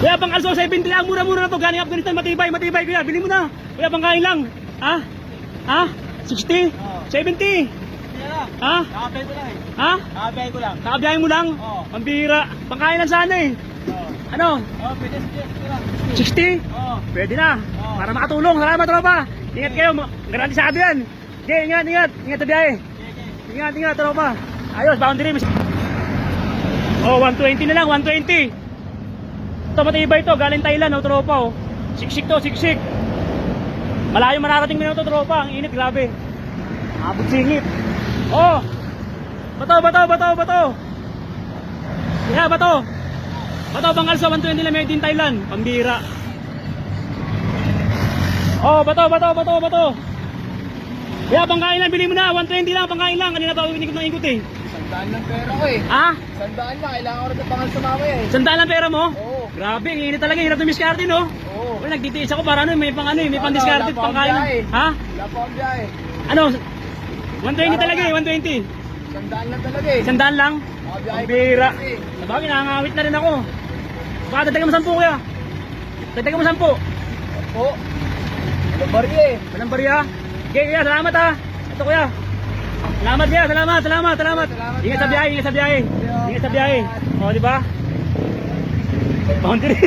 Kuya, pang also 70 lang, mura-mura na to. Galing Afghanistan, matibay, matibay. Kuya, bili mo na. Kuya, pangkain lang. Ha? Ha? 60? 70? Ha? Nakabay ko lang eh. Ha? Nakabay ko lang. Nakabiyahin mo lang? Oo. Pambira. Pangkain lang sana eh. Oo. Ano? Oh, pwede sige lang. 60? Oo. Pwede na. Oo. Para makatulong. Salamat, tropa. Ingat kayo. Garantisado yan. Okay, ingat, ingat. Ingat sa biyahe. Ingat, ingat, tropa. Ayos, boundary. Oh, 120 na lang, 120. Ito, matibay ito. Galing Thailand, oh, tropa, oh. Siksik to, siksik. Malayo mararating mo na ito, tropa. Ang init, grabe. Abot singit. Oh! Bato, bato, bato, bato. Yeah, bato. Bato, bangal sa 120 lang made in Thailand. Pambira. Oh, bato, bato, bato, bato. Yeah, pangkain lang, bili mo na. 120 lang, pangkain lang. Kanina pa, inikot ng ikot eh. Sandaan lang pera ko eh. Ha? Sandaan lang. Kailangan ko rin ng pangal sa mamaya eh. Sandaan lang pera mo? Oo. Grabe, ang init talaga. Hirap na miskarte, no? Oo. Wala, nagtitiis ako para ano, may pang ano, eh, may pang Wala, discarded, wala pa pangkain lang. akong biyahe. Ha? Wala pa akong biyahe. Ano? 120 talaga eh, 120. Sandaan lang talaga eh. Sandaan lang? Ang bira. kasi. Sabagay, nakangawit na rin ako. Baka dagdagan mo 10 kuya. Dagdagan mo 10. Oo. Ano ba rin eh? Walang bariya. Okay, kuya, salamat ha. Ito kuya. Salamat kuya, salamat, salamat, salamat. Ingat sa biyahe, ingat sa biyahe. Ingat sa biyahe. O, di ba? Boundary.